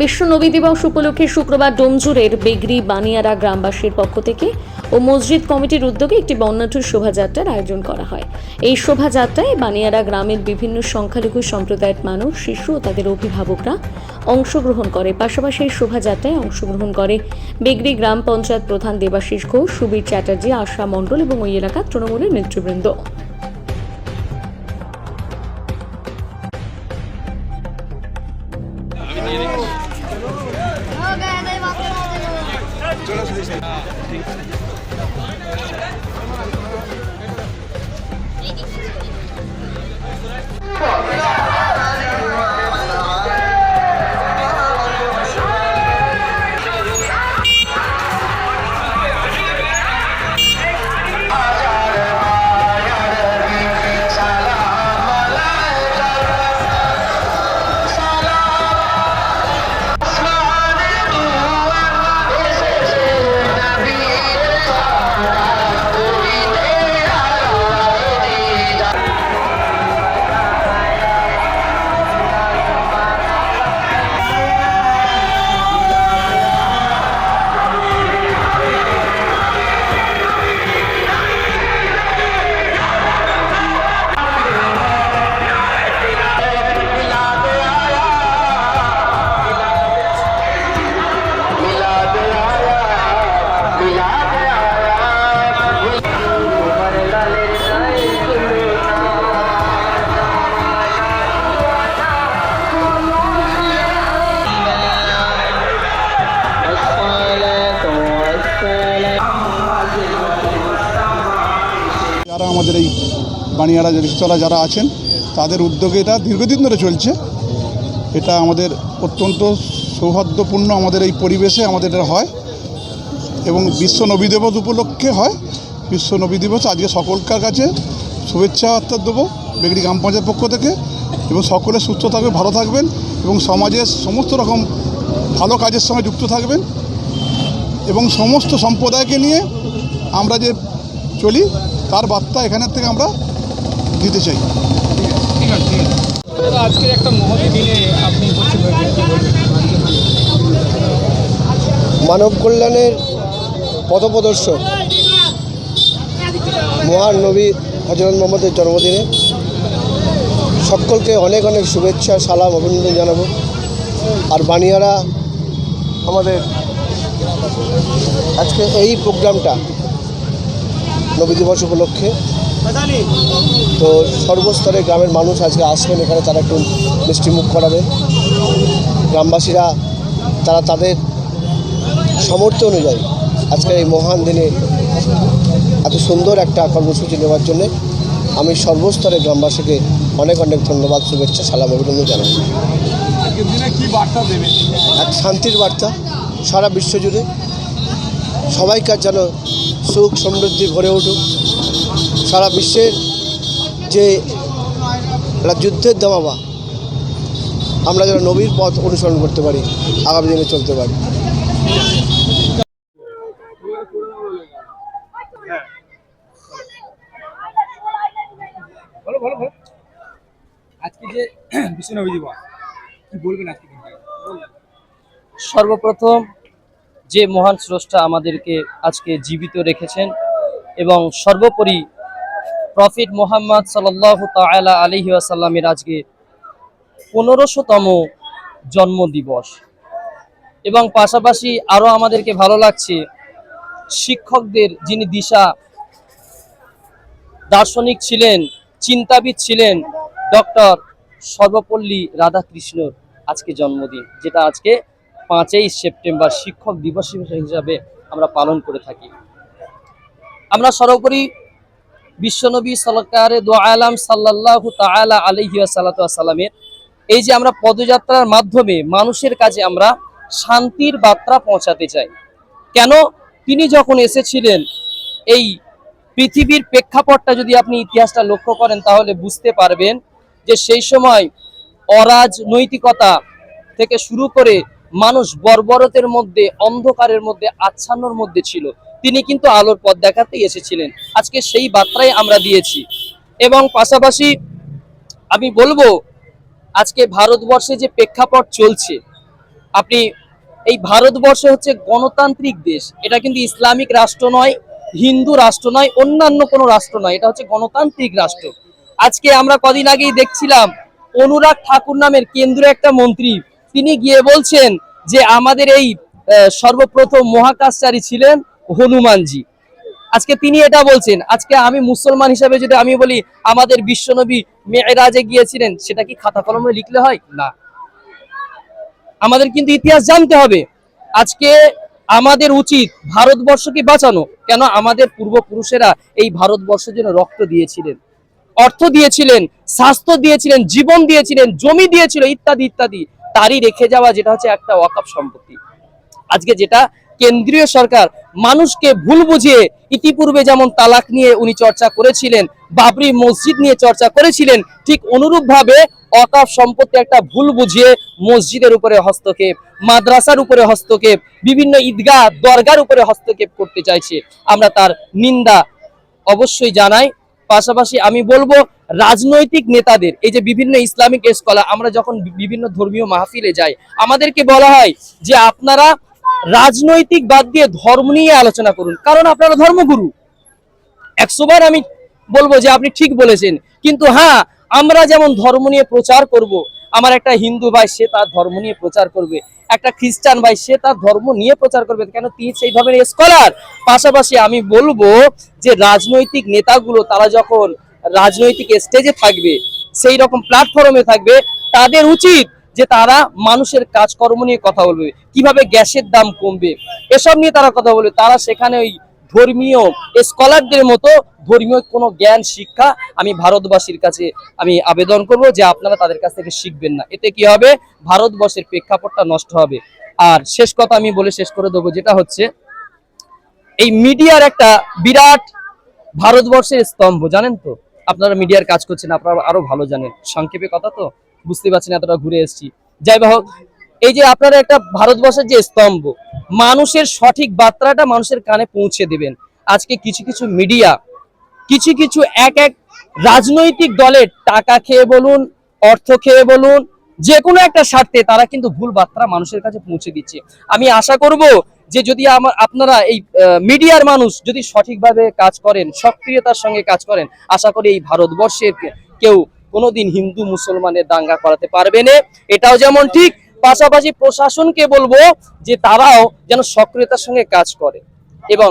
বিশ্ব নবী দিবস উপলক্ষে শুক্রবার ডোমজুরের বেগরি বানিয়ারা গ্রামবাসীর পক্ষ থেকে ও মসজিদ কমিটির উদ্যোগে একটি বর্ণাঢ্য শোভাযাত্রার আয়োজন করা হয়। এই শোভাযাত্রায় বানিয়ারা গ্রামের বিভিন্ন সংখ্যালঘু সম্প্রদায়ের মানুষ, শিশু ও তাদের অভিভাবকরা অংশগ্রহণ করে। পাশাপাশি এই শোভাযাত্রায় অংশগ্রহণ করে বেগরি গ্রাম পঞ্চায়েত প্রধান দেবাশিস ঘোষ, সুবীর চ্যাটার্জি, আশা মণ্ডল এবং ওই এলাকার তৃণমূলের নেতৃবৃন্দ। हो Come on. আমাদের এই বানিয়ারা রিক্সাওয়ালা যারা আছেন, তাদের উদ্যোগে এটা দীর্ঘদিন ধরে চলছে। এটা আমাদের অত্যন্ত সৌহার্দ্যপূর্ণ আমাদের এই পরিবেশে আমাদের এটা হয় এবং বিশ্ব নবী দিবস উপলক্ষে হয়। বিশ্ব নবী দিবস আজকে সকলকার কাছে শুভেচ্ছা বার্তা দেবো বেগড়ি গ্রাম পঞ্চায়েত পক্ষ থেকে এবং সকলে সুস্থ থাকবেন, ভালো থাকবেন এবং সমাজের সমস্ত রকম ভালো কাজের সঙ্গে যুক্ত থাকবেন এবং সমস্ত সম্প্রদায়কে নিয়ে আমরা যে চলি তার বার্তা এখানের থেকে আমরা দিতে চাই। আজকের একটা মহৎ দিনে আপনি উপস্থিত হয়েছেন কি বলবেন? মানব কল্যাণের পথপ্রদর্শক মহান নবী হজরত মোহাম্মদের জন্মদিনে সকলকে অনেক অনেক শুভেচ্ছা সালাম অভিনন্দন জানাব। আর বানিয়ারা আমাদের আজকে এই প্রোগ্রামটা নবী দিবস উপলক্ষে। তো সর্বস্তরে গ্রামের মানুষ আজকে আসবেন, এখানে তারা একটু মিষ্টিমুখ করাবে। গ্রামবাসীরা, তারা তাদের সামর্থ্য অনুযায়ী আজকের এই মহান দিনে এত সুন্দর একটা কর্মসূচি নেওয়ার জন্যে আমি সর্বস্তরে গ্রামবাসীকে অনেক অনেক ধন্যবাদ, শুভেচ্ছা, সালাম, অভিনন্দন জানাই। এক শান্তির বার্তা সারা বিশ্বজুড়ে সবাইকার যেন সুখ সমৃদ্ধি ভরে উঠুক। সারা বিশ্বের যে যুদ্ধের দামাবা আমরা যেন নবীর পথ অনুসরণ করতে পারি আগামী দিনে চলতে পারি। ভালো ভালো ভালো আজকে যে বিশ্বনবী দিবস কি বলবেন আজকে? সর্বপ্রথম যে মহান স্রষ্টা আমাদেরকে আজকে জীবিত রেখেছেন এবং সর্বোপরি প্রফিট মোহাম্মদ সাল্লাহ তালা আলহি আসাল্লামের আজকে পনেরোশোতম জন্মদিবস। এবং পাশাপাশি আরও আমাদেরকে ভালো লাগছে, শিক্ষকদের যিনি দিশা দার্শনিক ছিলেন, চিন্তাবিদ ছিলেন, ডক্টর সর্বপল্লী রাধাকৃষ্ণর আজকে জন্মদিন, যেটা আজকে পাঁচই সেপ্টেম্বর শিক্ষক দিবস হিসাবে আমরা পালন করে থাকি। আমরা সর্বোপরি বিশ্বনবী সরকারে দো আলাম সাল্লাহ তালা আলহি সাল্লামের এই যে আমরা পদযাত্রার মাধ্যমে মানুষের কাছে আমরা শান্তির বার্তা পৌঁছাতে চাই। কেন? তিনি যখন এসেছিলেন, এই পৃথিবীর প্রেক্ষাপটটা যদি আপনি ইতিহাসটা লক্ষ্য করেন, তাহলে বুঝতে পারবেন যে সেই সময় অরাজনৈতিকতা থেকে শুরু করে মানুষ বর্বরতের মধ্যে, অন্ধকারের মধ্যে, আচ্ছন্নর মধ্যে ছিল। তিনি কিন্তু আলোর পথ দেখাতেই এসেছিলেন। আজকে সেই বার্তাই আমরা দিয়েছি। এবং পাশাপাশি আমি বলব, আজকে ভারতবর্ষে যে প্রেক্ষাপট চলছে, আপনি, এই ভারতবর্ষ হচ্ছে গণতান্ত্রিক দেশ। এটা কিন্তু ইসলামিক রাষ্ট্র নয়, হিন্দু রাষ্ট্র নয়, অন্যান্য কোনো রাষ্ট্র নয়, এটা হচ্ছে গণতান্ত্রিক রাষ্ট্র। আজকে আমরা কদিন আগেই দেখছিলাম, অনুরাগ ঠাকুর নামের কেন্দ্রীয় একটা মন্ত্রী তিনি গিয়ে বলছেন যে আমাদের এই সর্বপ্রথম মহাকাশচারী ছিলেন হনুমানজি। আজকে তিনি এটা বলছেন, আজকে আমি মুসলমান হিসাবে যদি আমি বলি আমাদের বিশ্বনবী মেয়েরাজে গিয়েছিলেন, সেটা কি খাতা কলমে লিখলে হয়? না। আমাদের কিন্তু ইতিহাস জানতে হবে। আজকে আমাদের উচিত ভারতবর্ষকে বাঁচানো, কেন আমাদের পূর্বপুরুষেরা এই ভারতবর্ষের জন্য রক্ত দিয়েছিলেন। অর্থ দিয়েছিলেন, স্বাস্থ্য দিয়েছিলেন, জীবন দিয়েছিলেন, জমি দিয়েছিল, ইত্যাদি ইত্যাদি। তারই রেখে যাওয়া যেটা হচ্ছে একটা ওয়াকাপ সম্পত্তি। আজকে যেটা কেন্দ্রীয় সরকার মানুষকে ভুল বুঝিয়ে ইতিপূর্বে যেমন তালাক নিয়ে উনি চর্চা করেছিলেন, বাবরি মসজিদ নিয়ে চর্চা করেছিলেন, ঠিক অনুরূপভাবে অকাফ সম্পত্তি একটা ভুল বুঝিয়ে মসজিদের উপরে হস্তক্ষেপ, মাদ্রাসার উপরে হস্তক্ষেপ, বিভিন্ন ঈদগাহ, দরগার উপরে হস্তক্ষেপ করতে চাইছে। আমরা তার নিন্দা অবশ্যই জানাই। পাশাপাশি আমি বলব রাজনৈতিক নেতাদের, এই যে বিভিন্ন ইসলামিক স্কলার আমরা যখন বিভিন্ন ধর্মীয় মাহফিলে যাই, আমাদেরকে বলা হয় যে আপনারা রাজনৈতিক বাদ দিয়ে ধর্ম নিয়ে আলোচনা করুন। কারণ আপনারা ধর্মগুরু। একশোবার আমি বলব যে আপনি ঠিক বলেছেন। কিন্তু হ্যাঁ আমরা যেমন ধর্ম নিয়ে প্রচার করব আমার একটা হিন্দু ভাই, সে তার ধর্ম নিয়ে প্রচার করবে। একটা খ্রিস্টান ভাই, সে তার ধর্ম নিয়ে প্রচার করবে। কেন? তিনি সেই ধরনের স্কলার পাশাপাশি আমি বলব যে, রাজনৈতিক নেতাগুলো, তারা যখন রাজনৈতিক স্টেজে থাকবে সেই রকম প্ল্যাটফর্মে থাকবে, তাদের উচিত যে, তারা মানুষের কাজকর্ম নিয়ে কথা বলবে। কীভাবে গ্যাসের দাম কমবে? এসব নিয়ে তারা কথা বলবে। তারা সেখানে ওই ধর্মীয় স্কলারদের মতো ধর্মীয় কোনো জ্ঞান, শিক্ষা আমি ভারতবাসীর কাছে আমি আবেদন করব যে আপনারা তাদের কাছ থেকে শিখবেন না। এতে কি হবে? ভারতবর্ষের প্রেক্ষাপটটা নষ্ট হবে। আর শেষ কথা আমি বলে শেষ করে দেবো, যেটা হচ্ছে এই মিডিয়ার একটা বিরাট ভারতবর্ষের স্তম্ভ, জানেন তো? আপনারা মিডিয়ার কাজ করছেন, আপনারা আরও ভালো জানেন। সংক্ষেপে কথা তো, বুঝতে পারছেন এতটা ঘুরে এসেছি। যাই হোক এই যে আপনারা একটা ভারতবর্ষের যে স্তম্ভ, মানুষের সঠিক বার্তাটা মানুষের কানে পৌঁছে দেবেন। আজকে কিছু কিছু মিডিয়া, কিছু কিছু এক এক রাজনৈতিক দলের টাকা খেয়ে বলুন, অর্থ খেয়ে বলুন, যে কোনো একটা স্বার্থে তারা কিন্তু ভুল বার্তা মানুষের কাছে পৌঁছে দিচ্ছে। আমি আশা করব যে যদি আমার আপনারা এই মিডিয়ার মানুষ যদি সঠিকভাবে কাজ করেন, সক্রিয়তার সঙ্গে কাজ করেন, আশা করি এই ভারতবর্ষের কেউ কোনোদিন হিন্দু মুসলমানের দাঙ্গা করাতে পারবে না। এটাও যেমন ঠিক পাশাপাশি প্রশাসনকে বলব যে তারাও যেন সক্রিয়তার সঙ্গে কাজ করে এবং